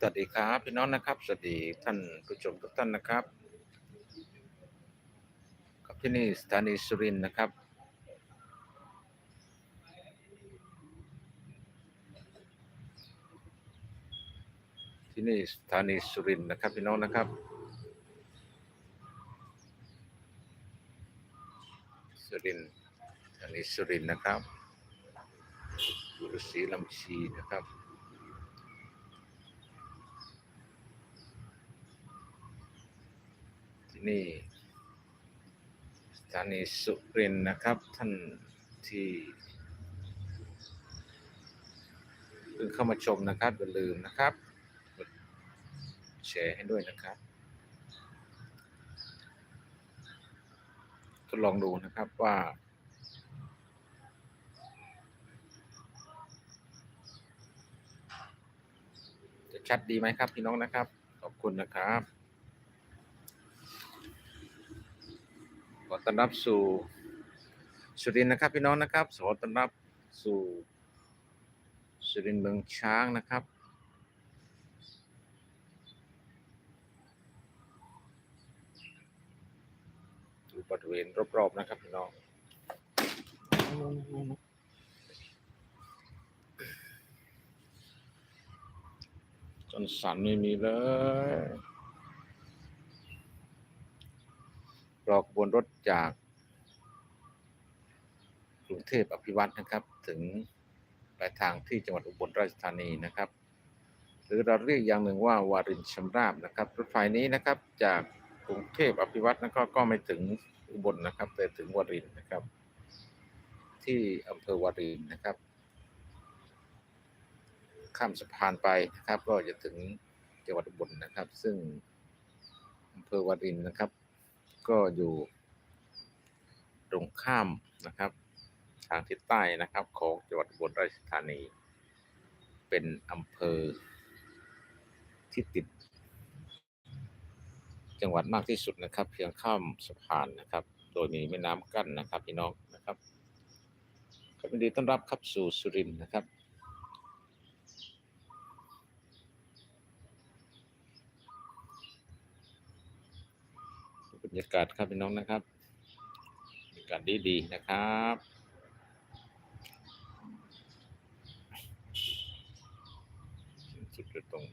สวัสดีครับพี่น้องนะครับสวัสดีท่านผู้ชมทุกท่านนะครับกับที่นี่สถานีสุรินนะครับ ที่นี่สถานีสุรินนะครับพี่น้องนะครับ สุรินสถานีสุรินนะครับบุรศรีลำชีนะครับ ที่ นี่สถานีสุรินทร์นะครับ ท่านที่เพิ่งเข้ามาชมนะครับอย่าลืมนะครับกดแชร์ให้ด้วยนะครับทดลองดูนะครับว่าจะชัดดีไหมครับพี่น้องนะครับ ขอบคุณนะครับ อต้อนรับสู่สุรินนะครับ พี่น้องนะครับขอต้อนรับสู่สุรินเมืองช้างนะครับ ดูบริเวณรอบๆนะครับพี่น้องจนสันไม่มีเลย รอขบวนรถจากกรุงเทพอภิวัตนะครับ ถึงปลายทางที่จังหวัดอุบลราชธานีนะครับ หรือเราเรียกอย่างหนึ่งว่าวารินชำราบนะครับ รถไฟนี้นะครับจากกรุงเทพอภิวัตนะก็ก็ไม่ถึงอุบลนะครับ แต่ถึงวารินนะครับ ที่อำเภอวารินนะครับ ข้ามสะพานไปนะครับ ก็จะถึงจังหวัดอุบลนะครับ ซึ่งอำเภอวารินนะครับ ก็อยู่ ตรงข้ามนะครับ ทางทิศใต้นะครับ ของจังหวัดอุบลราชธานี เป็นอำเภอที่ติด จังหวัดมากที่สุดนะครับ เพียงข้ามสะพานนะครับ โดยมีแม่น้ำกั้นนะครับพี่น้องนะครับครับยินดีต้อนรับครับสู่สุรินทร์นะครับ ยากาศครับพี่น้องนะครับบรรยากาศดีๆนะครับสุดตรง